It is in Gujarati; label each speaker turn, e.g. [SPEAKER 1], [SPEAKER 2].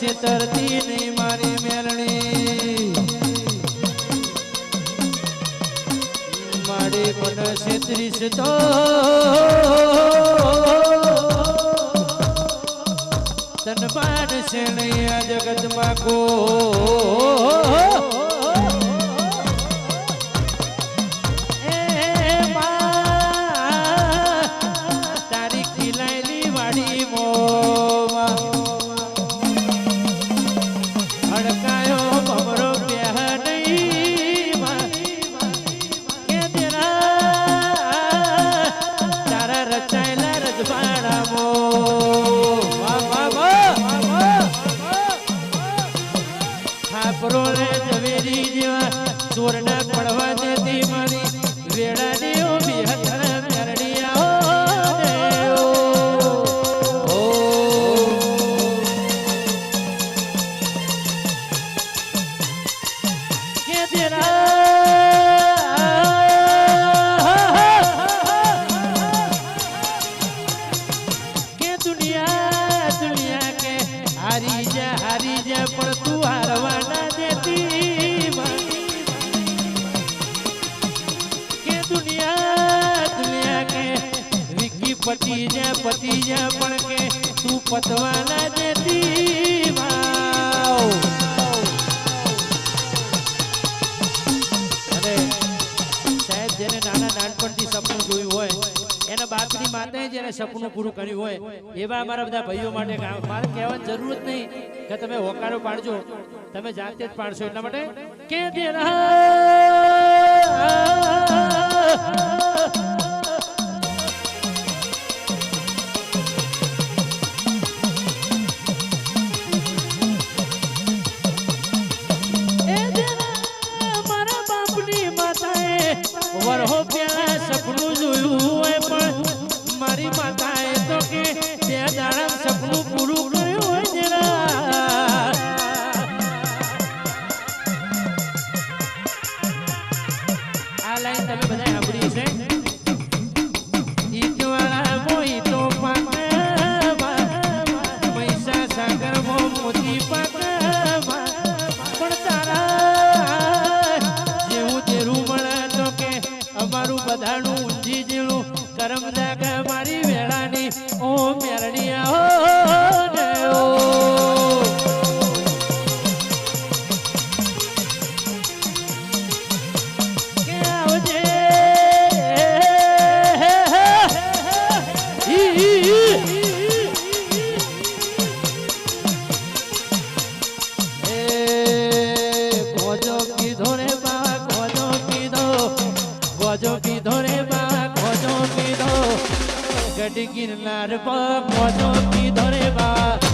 [SPEAKER 1] છેતરતી નહીં મારી મેલણી. મારી પણ છેતરીશ તો. તન પાડ છે નહીં આ જગતમાં કો. થાપરો રે ઝવેરી જેવા ચોરના પડવા દેતી મારી. વેળાની દુનિયા દુનિયા કે હારી જા હારી જા, પણ તું હારવા પતિ જે પતિ જે પણ કે, તું પતવાના માં. સાહેબ, જેને નાના નાનપણથી સપનું જોયું હોય, એના બાપની માતાએ જેને સપનું પૂરું કર્યું હોય, એવા અમારા ભાઈઓ માટે જરૂર નહીં કે તમે હોકારો પાડજો, તમે જાતે જ પાડશો એટલા માટે કે વરહો પ્યા સપનું વેળાની ગઢ ગિરનાર પર ગોજો કીધો રે બા